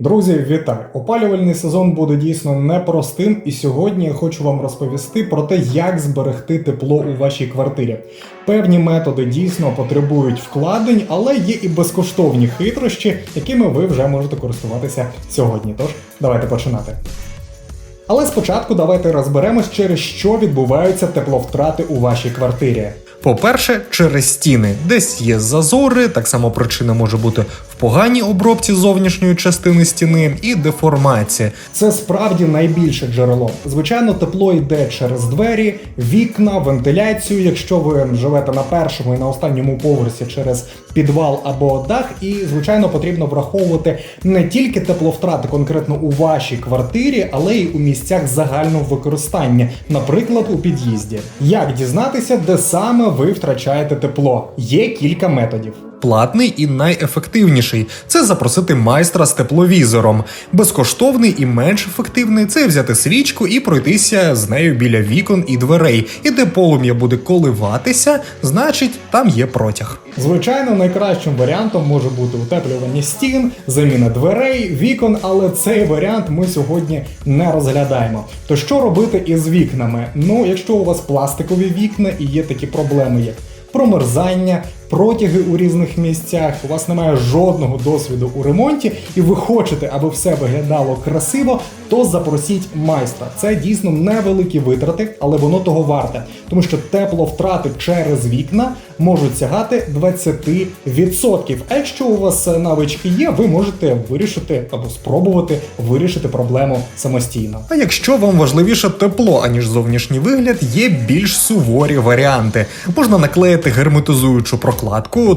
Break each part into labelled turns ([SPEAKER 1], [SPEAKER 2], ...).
[SPEAKER 1] Друзі, вітаю! Опалювальний сезон буде дійсно непростим, і сьогодні я хочу вам розповісти про те, як зберегти тепло у вашій квартирі. Певні методи дійсно потребують вкладень, але є і безкоштовні хитрощі, якими ви вже можете користуватися сьогодні. Тож давайте починати. Але спочатку давайте розберемось, через що відбуваються тепловтрати у вашій квартирі.
[SPEAKER 2] По-перше, через стіни, десь є зазори, так само причина може бути поганій обробці зовнішньої частини стіни і деформація.
[SPEAKER 1] Це справді найбільше джерело. Звичайно, тепло йде через двері, вікна, вентиляцію, якщо ви живете на першому і на останньому поверсі через підвал або дах. І, звичайно, потрібно враховувати не тільки тепловтрати конкретно у вашій квартирі, але й у місцях загального використання, наприклад, у під'їзді. Як дізнатися, де саме ви втрачаєте тепло? Є кілька методів.
[SPEAKER 2] Платний і найефективніший це запросити майстра з тепловізором. Безкоштовний і менш ефективний це взяти свічку і пройтися з нею біля вікон і дверей. І де полум'я буде коливатися, значить там є протяг.
[SPEAKER 1] Звичайно, найкращим варіантом може бути утеплювання стін, заміна дверей, вікон, але цей варіант ми сьогодні не розглядаємо. То що робити із вікнами? Ну, якщо у вас пластикові вікна і є такі проблеми, як промерзання, протяги у різних місцях, у вас немає жодного досвіду у ремонті, і ви хочете, аби все виглядало красиво, то запросіть майстра. Це дійсно невеликі витрати, але воно того варте, тому що тепловтрати через вікна можуть сягати 20%. А якщо у вас е, навички є, ви можете вирішити або спробувати вирішити проблему самостійно.
[SPEAKER 2] А якщо вам важливіше тепло, аніж зовнішній вигляд, є більш суворі варіанти. Можна наклеїти герметизуючу прокладку,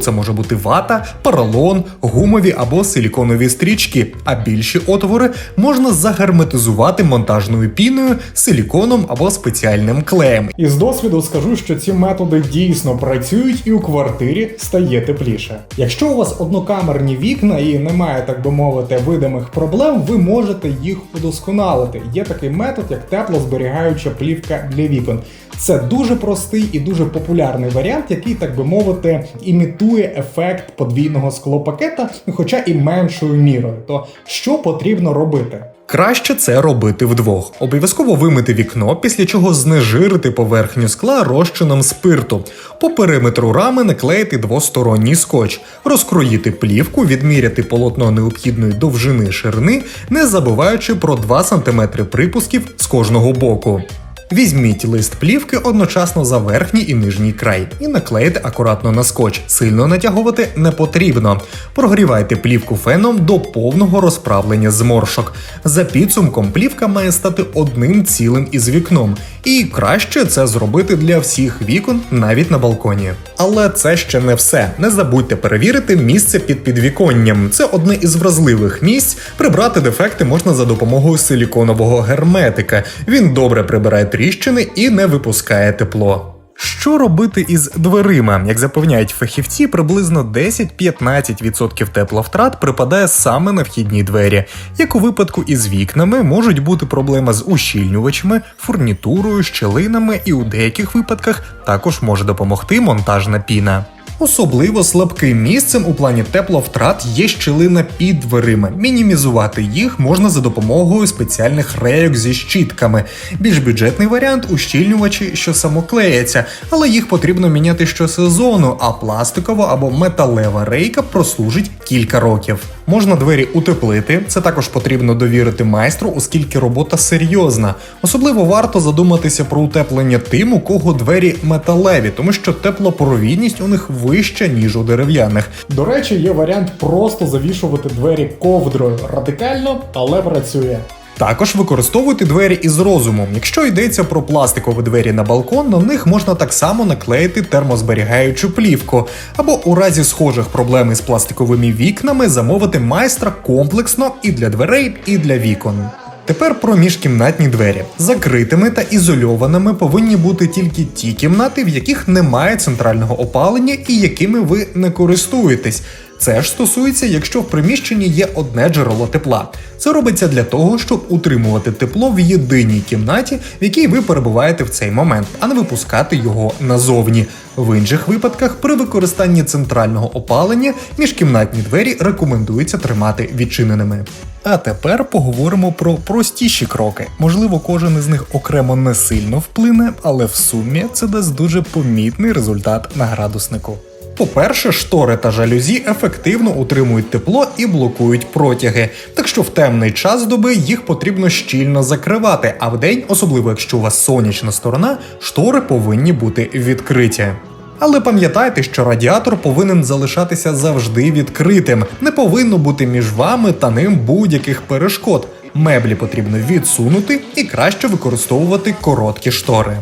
[SPEAKER 2] це може бути вата, поролон, гумові або силіконові стрічки. А більші отвори можна загерметизувати монтажною піною, силіконом або спеціальним клеєм.
[SPEAKER 1] Із досвіду скажу, що ці методи дійсно працюють і у квартирі стає тепліше. Якщо у вас однокамерні вікна і немає, так би мовити, видимих проблем, ви можете їх удосконалити. Є такий метод, як теплозберігаюча плівка для вікон. Це дуже простий і дуже популярний варіант, який, так би мовити, імітує ефект подвійного склопакета, хоча і меншою мірою. То що потрібно робити?
[SPEAKER 2] Краще це робити вдвох. Обов'язково вимити вікно, після чого знежирити поверхню скла розчином спирту. По периметру рами наклеїти двосторонній скотч, розкроїти плівку, відміряти полотно необхідної довжини ширини, не забуваючи про 2 см припусків з кожного боку. Візьміть лист плівки одночасно за верхній і нижній край і наклеїте акуратно на скотч. Сильно натягувати не потрібно. Прогрівайте плівку феном до повного розправлення зморшок. За підсумком плівка має стати одним цілим із вікном, і краще це зробити для всіх вікон, навіть на балконі. Але це ще не все. Не забудьте перевірити місце під підвіконням. Це одне із вразливих місць. Прибрати дефекти можна за допомогою силіконового герметика. Він добре прибирає тріщини і не випускає тепло. Що робити із дверима? Як запевняють фахівці, приблизно 10-15% тепловтрат припадає саме на вхідні двері. Як у випадку із вікнами, можуть бути проблеми з ущільнювачами, фурнітурою, щелинами, і у деяких випадках також може допомогти монтажна піна. Особливо слабким місцем у плані тепловтрат є щілина під дверима. Мінімізувати їх можна за допомогою спеціальних рейок зі щітками. Більш бюджетний варіант ущільнювачі, що самоклеяться, але їх потрібно міняти щосезону, а пластикова або металева рейка прослужить кілька років. Можна двері утеплити, це також потрібно довірити майстру, оскільки робота серйозна. Особливо варто задуматися про утеплення тим, у кого двері металеві, тому що теплопровідність у них вища, ніж у дерев'яних.
[SPEAKER 1] До речі, є варіант просто завішувати двері ковдрою радикально, але працює.
[SPEAKER 2] Також використовуйте двері із розумом. Якщо йдеться про пластикові двері на балкон, на них можна так само наклеїти термозберігаючу плівку, або у разі схожих проблем із пластиковими вікнами замовити майстра комплексно і для дверей, і для вікон. Тепер про міжкімнатні двері. Закритими та ізольованими повинні бути тільки ті кімнати, в яких немає центрального опалення і якими ви не користуєтесь. Це ж стосується, якщо в приміщенні є одне джерело тепла. Це робиться для того, щоб утримувати тепло в єдиній кімнаті, в якій ви перебуваєте в цей момент, а не випускати його назовні. В інших випадках, при використанні центрального опалення, міжкімнатні двері рекомендується тримати відчиненими. А тепер поговоримо про простіші кроки. Можливо, кожен із них окремо не сильно вплине, але в сумі це дасть дуже помітний результат на градуснику. По-перше, штори та жалюзі ефективно утримують тепло і блокують протяги, так що в темний час доби їх потрібно щільно закривати, а вдень, особливо якщо у вас сонячна сторона, штори повинні бути відкриті. Але пам'ятайте, що радіатор повинен залишатися завжди відкритим, не повинно бути між вами та ним будь-яких перешкод. Меблі потрібно відсунути і краще використовувати короткі штори.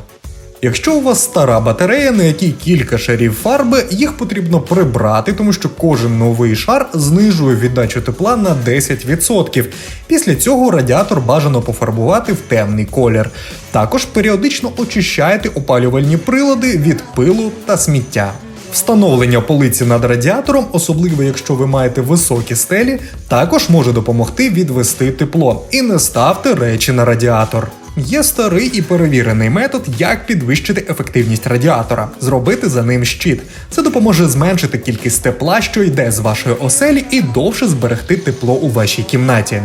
[SPEAKER 2] Якщо у вас стара батарея, на якій кілька шарів фарби, їх потрібно прибрати, тому що кожен новий шар знижує віддачу тепла на 10%. Після цього радіатор бажано пофарбувати в темний колір. Також періодично очищайте опалювальні прилади від пилу та сміття. Встановлення полиці над радіатором, особливо якщо ви маєте високі стелі, також може допомогти відвести тепло і не ставте речі на радіатор. Є старий і перевірений метод, як підвищити ефективність радіатора, зробити за ним щит. Це допоможе зменшити кількість тепла, що йде з вашої оселі, і довше зберегти тепло у вашій кімнаті.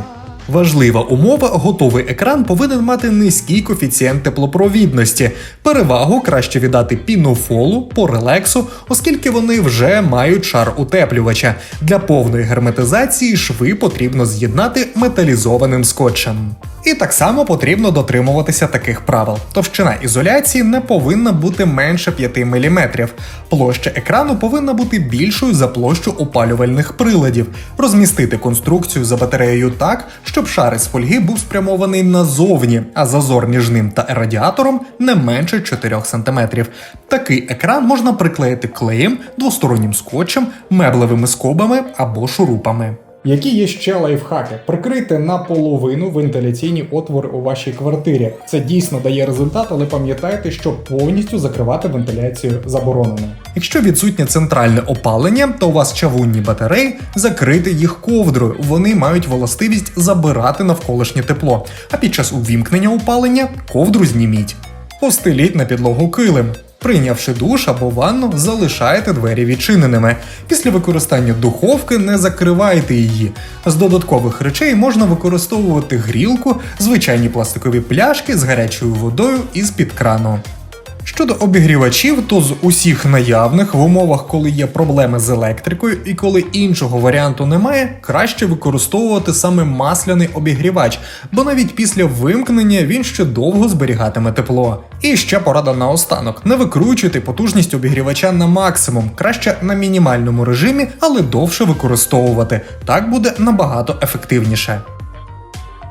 [SPEAKER 2] Важлива умова: готовий екран повинен мати низький коефіцієнт теплопровідності. Перевагу краще віддати пінофолу, порелексу, оскільки вони вже мають шар утеплювача. Для повної герметизації шви потрібно з'єднати металізованим скотчем. І так само потрібно дотримуватися таких правил. Товщина ізоляції не повинна бути менше 5 мм. Площа екрану повинна бути більшою за площу опалювальних приладів. Розмістити конструкцію за батареєю так, щоб шар із фольги був спрямований назовні, а зазор між ним та радіатором не менше 4 см. Такий екран можна приклеїти клеєм, двостороннім скотчем, меблевими скобами або шурупами.
[SPEAKER 1] Які є ще лайфхаки? Прикрийте наполовину вентиляційні отвори у вашій квартирі. Це дійсно дає результат, але пам'ятайте, що повністю закривати вентиляцію заборонено.
[SPEAKER 2] Якщо відсутнє центральне опалення, то у вас чавунні батареї, закрити їх ковдрою. Вони мають властивість забирати навколишнє тепло. А під час увімкнення опалення ковдру зніміть. Постеліть на підлогу килим. Прийнявши душ або ванну, залишайте двері відчиненими. Після використання духовки не закривайте її. З додаткових речей можна використовувати грілку, звичайні пластикові пляшки з гарячою водою із під крану. Щодо обігрівачів, то з усіх наявних в умовах, коли є проблеми з електрикою і коли іншого варіанту немає, краще використовувати саме масляний обігрівач, бо навіть після вимкнення він ще довго зберігатиме тепло. І ще порада наостанок: не викручуйте потужність обігрівача на максимум, краще на мінімальному режимі, але довше використовувати. Так буде набагато ефективніше.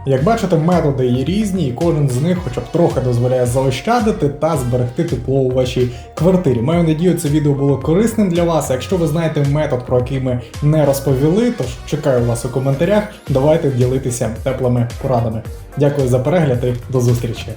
[SPEAKER 1] Як бачите, методи є різні, і кожен з них хоча б трохи дозволяє заощадити та зберегти тепло у вашій квартирі. Маю надію, це відео було корисним для вас. Якщо ви знаєте метод, про який ми не розповіли, то чекаю вас у коментарях. Давайте ділитися теплими порадами. Дякую за перегляд і до зустрічі.